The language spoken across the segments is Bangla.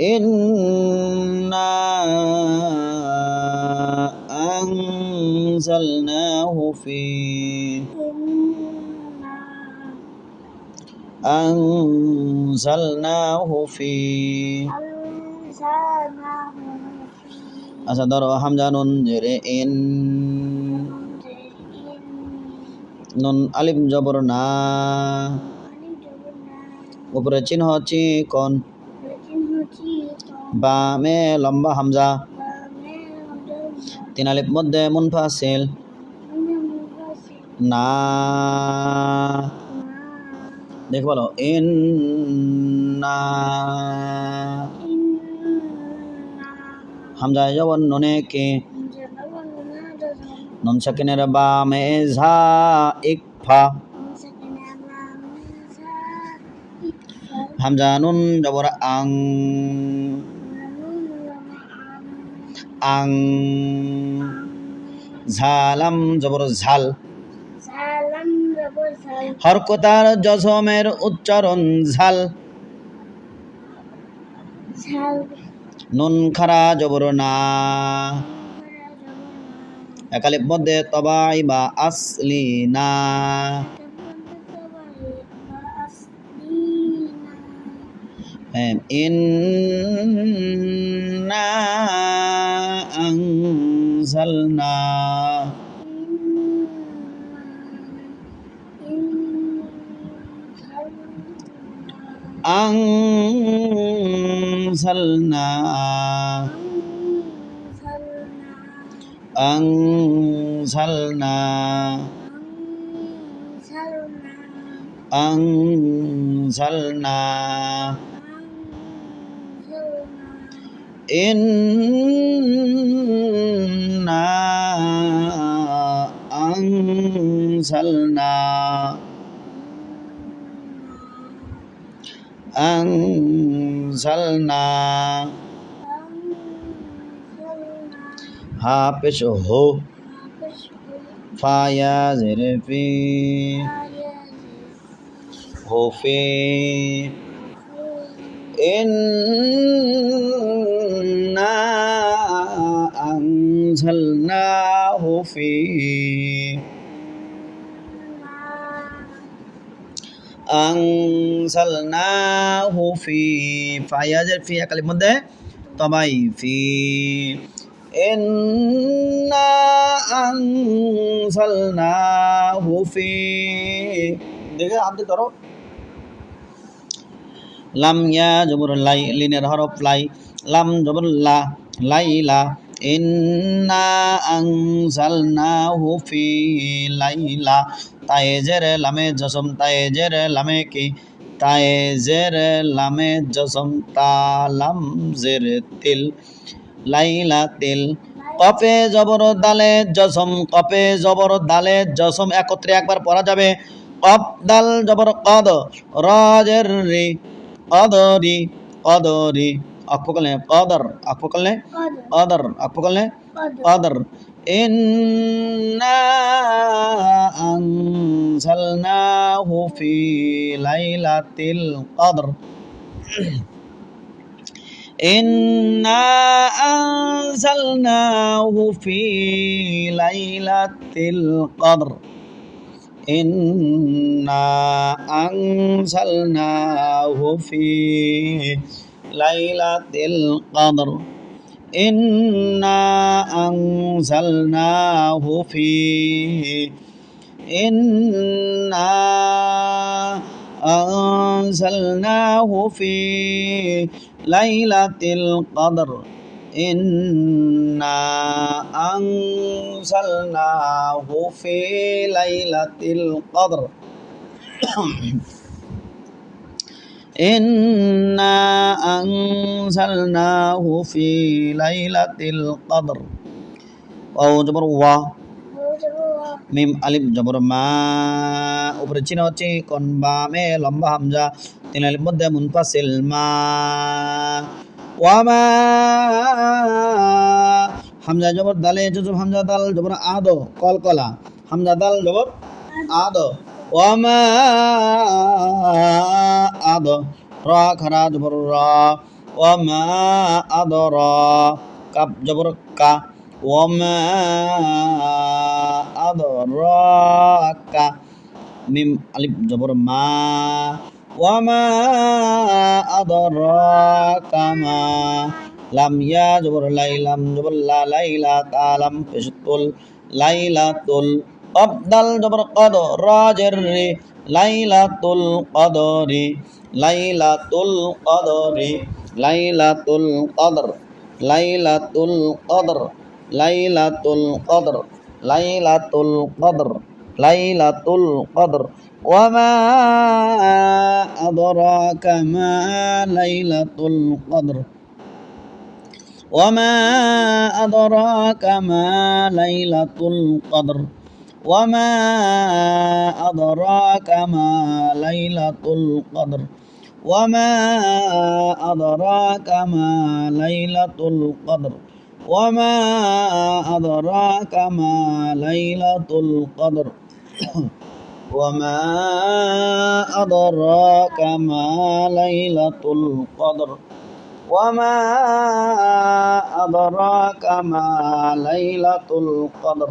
إنا أنزلناه في أنزلناه في أصدر في نون في نون ألف جبرنا উপরে চিহ্ন চি কোন? বামে লম্বা হামজা। তিন আলিফ মধ্যে মুনফাসিল। না। দেখ বলো। ইন হামজা জবর নুনে কে। নুন সাকিনের বামে ঝা ইকফা। হামজা নুন জবর আং আং ঝালাম জবর ঝাল হরকতার জজমের উচ্চারণ ঝাল নুন খারা জবর না একালিপ মধ্যে তবাই বা আসলি না إنا أنزلنا أنزلنا أنزلنا أنزلنا إنا أنزلنا أنزلنا ها پیش ہو فایا زیر پی ہو فی ان أنزلناه في আনসালনাহু ফি ফায়াজের ফি একালির মধ্যে তবাই ফি ইন্না আনসালনাহু ফি দেখে আপনি ধরো লাম ইয়া জবর লাই লিনের হরফ লাই লাম জবর লা লাইলা ইন্না আনজালনাহু ফি লাইলা, তায়েজের লামে জসম, তায়েজের লামে কি, তায়েজের লামে জসম, তালাম জের তিল, লাইলা তিল, কপে জবর দালে জসম, কপে জবর দালে জসম একত্রে একবার পড়া যাবে। কপ দাল জবর কদ, রজের রি आप पकड़ लें कदर आप पकड़ लें कदर आप पकड़ लें कदर इन्ना फी लैलतिल कदर إنا أنزلناه في ليلة القدر إنا أنزلناه ليلة القدر. إنا أنزلناه في إنا أنزلناه في ليلة القدر. إنا أنزلناه في ليلة القدر. إنا أنزلناه في ليلة القدر واو জবর ওয়া মিম আলিফ জবর মা উপরে চিহ্ন হচ্ছে কোন বামে লম্বা হামজা তিন আলিফ মধ্যে মুনফাসিল মা ওয়ামা হামজা জবর দালে জুজুব হামজা দাল জবর আদ কলকলা হামজা দাল জবর আদ وما أدراك را جبر را وما أدرا كب جبر كا وما أدراك ميم ألف جبر ما وما أدراك ما لم يا جبر ليلم جبر لا ليلة لم تشتل ليلة আবদাল জবর কদ রাজের রে লাইলাতুল কদরি লাইলাতুল কদরি লাইলাতুল কদর লাইলাতুল কদর লাইলাতুল কদর লাইলাতুল কদর লাইলাতুল কদর ওয়ামা আদরাকা মা লাইলাতুল কদর وما أدراك ما ليلة القدر وما أدراك ما ليلة القدر وما أدراك ما ليلة القدر وما أدراك ما ليلة القدر وما أدراك ما ليلة القدر وما أدراك ما ليلة القدر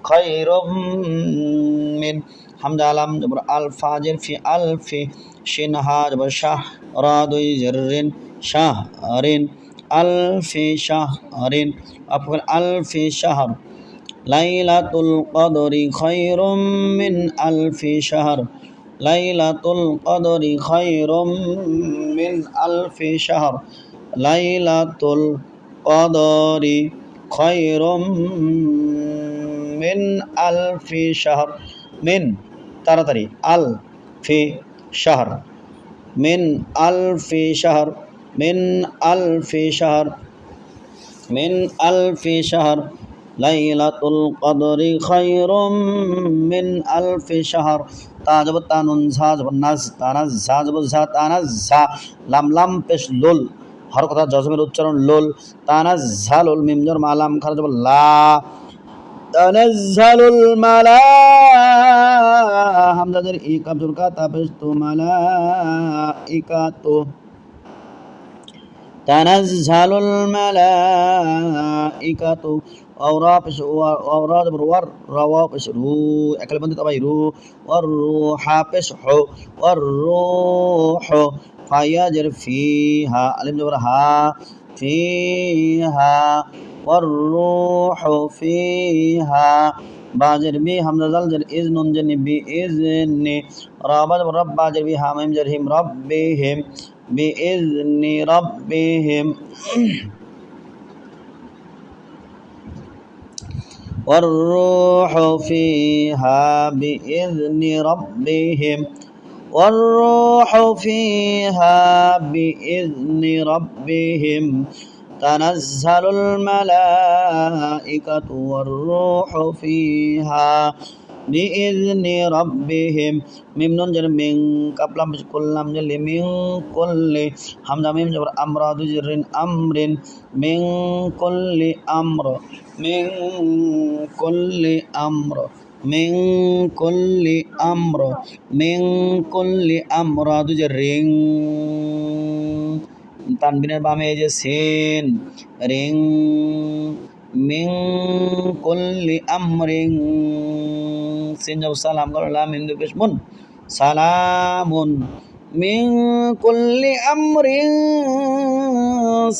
মিন খায়রুম মিন হামজা আলাম জবর আল ফাজির ফি আলফি শিন হা জবর শাহ রা দুই জেরিন শাহ রিন আলফি শাহ রিন আফগান আলফি শাহর লাইলাতুল কদরি খায়রুম মিন আলফি শাহর লাইলাতুল কদরি খায়রুম মিন মিন আলফি শাহর। মিন, তাড়াতাড়ি, আল ফি শাহর। মিন আলফি শাহর, মিন আলফি শাহর, মিন আলফি শাহর। লাইলাতুল কদরি খায়রুম মিন আলফি শাহর। তাজব তানুন ঝাজব নাজ তানাজ ঝাজব ঝা তানাজ ঝা লাম লাম পেশ লুল, হর কথা জজমের উচ্চারণ লোল। তানাজ ঝালুল মিমজর মালাম খারাজব লা। তানাজ্জালুল মালা হামজাদের ই কাবজুল কা তাপেশ তু মালা ইকাতু تنزل الملائكة أورا بش أورا بروار روا بش رو أكل بندي طبعا رو والروح بش حو والروح فيجر فيها ألم جبرها فيها والروح فيها. باجر بي حمزة زلجر إذن جن بي إذن رابط رب باجر بي حامم جرهم ربهم بإذن ربهم. والروح فيها بإذن ربهم. والروح فيها بإذن ربهم. تنزل الملائكة والروح فيها بإذن ربهم. ميم نون جر من قبل كل لم جل من كل. حمزة ميم جبر أمر جر أمر من كل أمر. من كل أمر. من كل أمر. من كل أمر جر. তানবিনের বামে এই যে সেন, রিং, মিং, কুল্লি আমরিং, সিন যাব সালাম করলাম হিন্দু পেশমুন সালামুন, মিং কুল্লি আমরিং,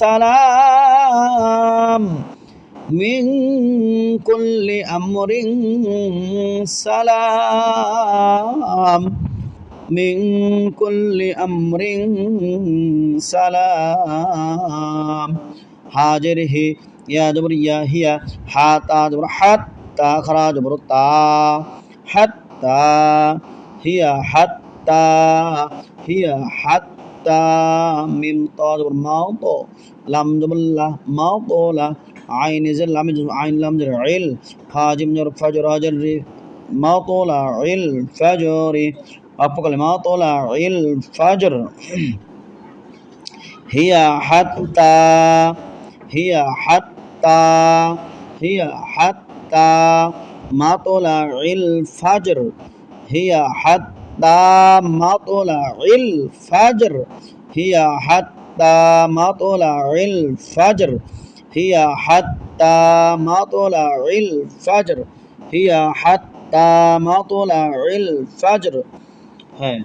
সালাম, মিং কুল্লি আমরিং, সালাম, মিং কুল্লি আমরিং সালাম। হাজির হে ইয়া জবর ইয়া হিয়া হা তা জবর হাত তা খরা জবর তা হাত তা হিয়া হাত্তা হিয়া হাত্তা, মিম ত জবর মাও তো লাম জবর লা মাও তো লা আইন জের লাম আইন, লাম জের ইল, ফাজিম জবর ফাজর, হাজার রি মাও তো লা ইল ফাজরি আপকল মাও هي حتى هي حتى هي حتى ما طلع الفجر هي حتى ما طلع الفجر هي حتى ما طلع الفجر هي حتى ما طلع الفجر هي حتى ما طلع الفجر. هي